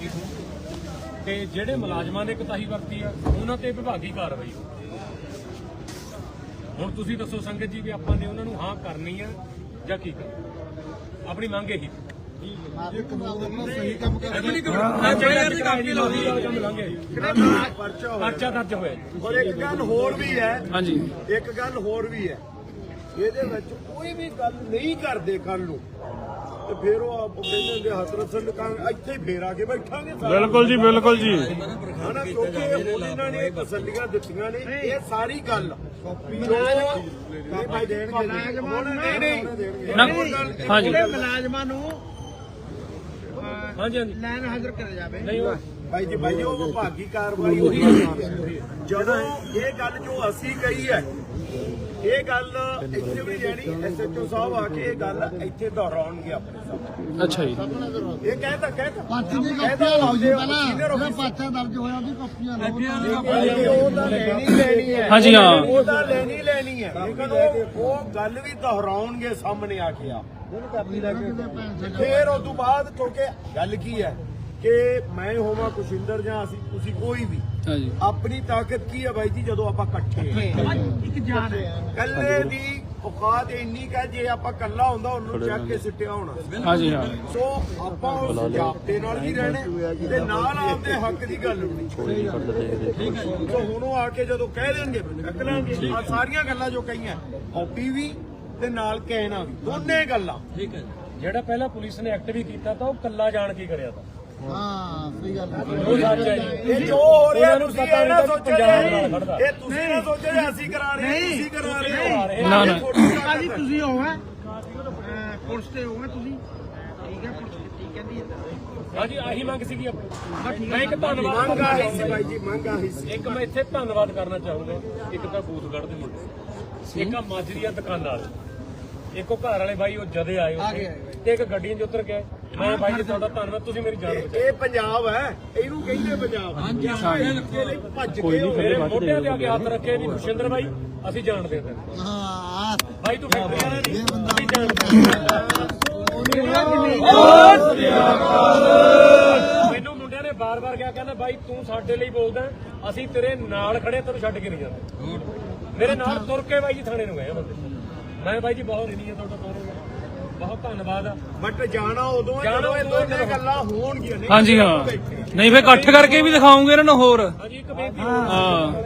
ਵਿਭਾਗੀ ਹੋਣ ਤੇ ਜਿਹੜੇ ਮੁਲਾਜ਼ਮਾਂ ਨੇ ਕੁਤਾਹੀ ਵਰਤੀ ਆ ਉਹਨਾਂ ਤੇ ਵਿਭਾਗੀ ਕਾਰਵਾਈ ਹੁਣ ਤੁਸੀਂ ਦੱਸੋ ਸੰਗਤ ਜੀ ਵੀ ਆਪਾਂ ਨੇ ਉਹਨਾਂ ਨੂੰ ਹਾਂ ਕਰਨੀ ਆ ਜਾਂ ਕੀ ਕਰਨਾ? ਆਪਣੀ ਮੰਗ ਇਹੀ। ਜੇ ਕਾਨੂੰਨ ਆਪਣਾ ਸਹੀ ਕੰਮ ਕਰ ਪਰਚਾ ਦਰਜ ਹੋਇਆ। ਜੀ ਔਰ ਇੱਕ ਗੱਲ ਹੋਰ ਵੀ ਹੈ। ਹਾਂਜੀ। ਇੱਕ ਗੱਲ ਹੋਰ ਵੀ ਹੈ। ਇਹਦੇ ਵਿੱਚ ਕੋਈ ਵੀ ਗੱਲ ਨਹੀਂ ਕਰਦੇ ਕੱਲ ਨੂੰ। ਤੇ ਫਿਰ ਉਹ ਆਪ ਕਹਿੰਦੇ ਨੇ ਹਜ਼ਰਤ ਸਿੰਘ ਇੱਥੇ ਹੀ ਫੇਰ ਆ ਕੇ ਬੈਠਾਂਗੇ ਸਾਰੇ। ਬਿਲਕੁਲ ਜੀ ਬਿਲਕੁਲ ਜੀ। ਹਨਾ ਕਿਉਂਕਿ ਇਹਨਾਂ ਨੇ ਤਸੱਲੀਆਂ ਦਿੱਤੀਆਂ ਨੇ ਇਹ ਸਾਰੀ ਗੱਲ। ਜੋ ਇਹ ਭਾਈ ਦੇਣਗੇ ਹੁਣ ਨਹੀਂ ਨਹੀਂ ਨਾ- ਹਾਂਜੀ ਮੁਲਾਜ਼ਮਾਂ ਨੂੰ ਹਾਂਜੀ ਹਾਂਜੀ ਲੈਣ ਹਾਜ਼ਰ ਕਰਿਆ ਜਾਵੇ। ਨਹੀਂ ਉਹ ਭਾਈ ਜੀ ਭਾਈ ਜੀ, ਉਹ ਵਿਭਾਗੀ ਕਾਰਵਾਈ ਜਦੋਂ ਇਹ ਗੱਲ ਜੋ ਅਸੀਂ ਕਹੀ ਹੈ ਇਹ ਗੱਲ ਇੱਥੇ ਵੀ ਜਾਣੀ ਐਸਐਚਓ ਸਾਹਿਬ ਆ ਕੇ ਇਹ ਗੱਲ ਇੱਥੇ ਦੁਹਰਾਉਣਗੇ ਆਪਣੇ ਸਾਹਮਣੇ। ਅੱਛਾ ਜੀ। ਇਹ ਕਹਿੰਦਾ ਕਹਿੰਦਾ ਪਾਰਟੀ ਦੀ ਕਹਿੰਦਾ ਕਾਪੀਆਂ ਲਾਓ ਜੀ ਲਾਉਂਦੇ ਪਹਿਲਾਂ। senior ਜਿਹੜਾ officer। ਪਾਰਟਾ ਦਰਜ ਹੋਇਆ ਉਹਦੀ ਕਾਪੀਆਂ ਲਾਓ। ਭਾਈ ਉਹ ਤਾਂ ਲੈਣੀ ਲੈਣੀ ਹੈ। ਹਾਂਜੀ, ਹਾਂ। ਉਹ ਤਾਂ ਲੈਣੀ ਲੈਣੀ ਹੈ। ਲੇਕਿਨ ਉਹ ਉਹ ਗੱਲ ਵੀ ਦੁਹਰਾਉਣਗੇ ਸਾਹਮਣੇ ਆ ਕੇ ਆ ਫੇਰ ਉਸ ਤੋਂ ਬਾਅਦ ਕਿਉਂਕਿ ਗੱਲ ਕੀ ਹੈ? ਕਿ ਮੈਂ ਹੋਵਾਂ ਕੁਸ਼ਿੰਦਰ ਜਾਂ ਅਸੀਂ ਤੁਸੀਂ ਕੋਈ ਵੀ। ਹਾਂਜੀ। ਆਪਣੀ ਤਾਕਤ ਕੀ ਹੈ ਬਾਈ ਜੀ ਜਦੋਂ ਆਪਾਂ ਇਕੱਠੇ ਹਾਂ ਇੱਕ ਜਾਨ ਹੈ। ਕੱਲੇ ਦੀ ਔਕਾਤ ਇੰਨੀ ਕਾ ਜੇ ਆਪਾਂ ਕੱਲਾ ਹੁੰਦਾ ਉਹਨੂੰ ਚੱਕ ਕੇ ਸਿੱਟਿਆ ਹੋਣਾ। ਹਾਂਜੀ ਹਾਂ। ਸੋ ਆਪਾਂ ਉਸ ਜਾਬਤੇ ਨਾਲ ਹੀ ਰਹਿਣਾ ਤੇ ਨਾਲ ਆਪਦੇ ਹੱਕ ਦੀ ਗੱਲ ਹੋਣੀ। ਸੋ ਹੁਣ ਉਹ ਆ ਕੇ ਜਦੋਂ ਕਹਿ ਦੇਣਗੇ ਕੱਕ ਲਾਂਗੇ ਆ ਸਾਰੀਆਂ ਗੱਲਾਂ ਜੋ ਕਹੀਆਂ ਹੌਪੀ ਵੀ ਤੇ ਨਾਲ ਕਹਿਣਾ ਵੀ ਦੋਨੇ ਗੱਲਾਂ। ਜਿਹੜਾ ਪਹਿਲਾਂ ਪੁਲਿਸ ਨੇ ਐਕਟ ਵੀ ਕੀਤਾ ਤਾਂ ਉਹ ਕੱਲਾ ਜਾਣ ਕੇ ਕਰਿਆ ਤਾਂ। ਹਾਂ ਸਹੀ ਗੱਲ ਹੈ ਇਹ ਜੋ ਹੋ ਰਿਹਾ ਤੁਸੀਂ ਇਹ ਨਾ ਸੋਚੋ ਇਹ ਤੁਸੀਂ ਨਾ ਸੋਚੋ ਅਸੀਂ ਕਰਾ ਰਹੇ ਤੁਸੀਂ ਕਰਾ ਰਹੇ ਨਾ, ਨਾ। ਭਾਜੀ ਤੁਸੀਂ ਹੋ ਹੈ ਪੁਲਿਸ ਤੇ ਹੋ ਤੁਸੀਂ ਠੀਕ ਹੈ ਪੁਲਿਸ ਠੀਕ ਕਹਿੰਦੀ ਹੈ ਹਾਂਜੀ ਆਹੀ ਮੰਗ ਸੀਗੀ ਆਪਣੀ ਮੈਂ ਇੱਕ ਧੰਨਵਾਦ ਮੰਗ ਆਈ ਸੀ ਬਾਈ ਜੀ ਮੰਗ ਆਈ ਸੀ ਇੱਕ ਮੈਂ ਇੱਥੇ ਧੰਨਵਾਦ ਕਰਨਾ ਚਾਹੂੰਗਾ ਇੱਕ ਤਾਂ ਬੂਥਗੜ੍ਹ ਦੇ ਮੁੰਡੇ ਇੱਕ ਆ ਮਾਜਰੀਆ ਦੁਕਾਨ ਵਾਲੇ ਇੱਕ ਉਹ ਘਰ ਵਾਲੇ ਬਾਈ ਉਹ ਜਦੇ ਆਏ ਉੱਥੇ ਤੇ ਇੱਕ ਗੱਡੀਆਂ 'ਚ ਉਤਰ ਗਏ ਮੈਂ ਬਾਈ ਜੀ ਤੁਹਾਡਾ ਧੰਨਵਾਦ ਤੁਸੀਂ ਮੇਰੀ ਜਾਨ ਬਚਾਈ ਇਹ ਪੰਜਾਬ ਹੈ ਇਹਨੂੰ ਕਹਿੰਦੇ ਪੰਜਾਬ। ਹਾਂਜੀ ਭੱਜ ਕੇ ਉਹ ਮੇਰੇ ਮੋਢਿਆਂ ਤੇ ਆ ਕੇ ਹੱਥ ਰੱਖੇ ਵੀ ਖੁਸ਼ਿੰਦਰ ਬਾਈ ਅਸੀਂ ਜਾਣਦੇ ਹਾਂ ਤੈਨੂੰ। ਹਾਂ। ਬਾਈ ਤੂੰ ਫੈਕਟਰੀ ਵਾਲਾ ਨਹੀਂ ਇਹ ਬੰਦਾ ਅਸੀਂ ਜਾਣਦੇ ਹਾਂ। ਮੈਨੂੰ ਮੁੰਡਿਆਂ ਨੇ ਬਾਰ-ਬਾਰ ਕਿਹਾ ਕਹਿੰਦਾ ਬਾਈ ਤੂੰ ਸਾਡੇ ਲਈ ਬੋਲਦਾ ਅਸੀਂ ਤੇਰੇ ਨਾਲ ਖੜੇ ਤੈਨੂੰ ਛੱਡ ਕੇ ਨਹੀਂ ਜਾਂਦੇ। ਮੇਰੇ ਨਾਲ ਤੁਰ ਕੇ ਬਾਈ ਜੀ ਥਾਣੇ ਨੂੰ ਗਏ ਬੰਦੇ। ਮੈਂ ਬਾਈ ਜੀ ਬਹੁਤ ਰਿਣੀ ਹੈ ਤੁਹਾਡਾ ਬਹੁਤ ਬਹੁਤ ਧੰਨਵਾਦ। ਬਟ ਜਾਣਾ ਉਦੋਂ ਹੈ ਜਾਣਾ ਜਦੋਂ ਇਹ ਗੱਲਾਂ ਹੋਣਗੀਆਂ ਨਹੀਂ ਹਾਂਜੀ ਹਾਂ। ਨਹੀਂ ਫੇਰ ਇਕੱਠ ਕਰਕੇ ਵੀ ਦਿਖਾਉਂਗੇ ਇਹਨਾਂ ਨੂੰ ਹੋਰ। ਹਾਂਜੀ ਇੱਕ ਬੇਨਤੀ ਹਾਂ।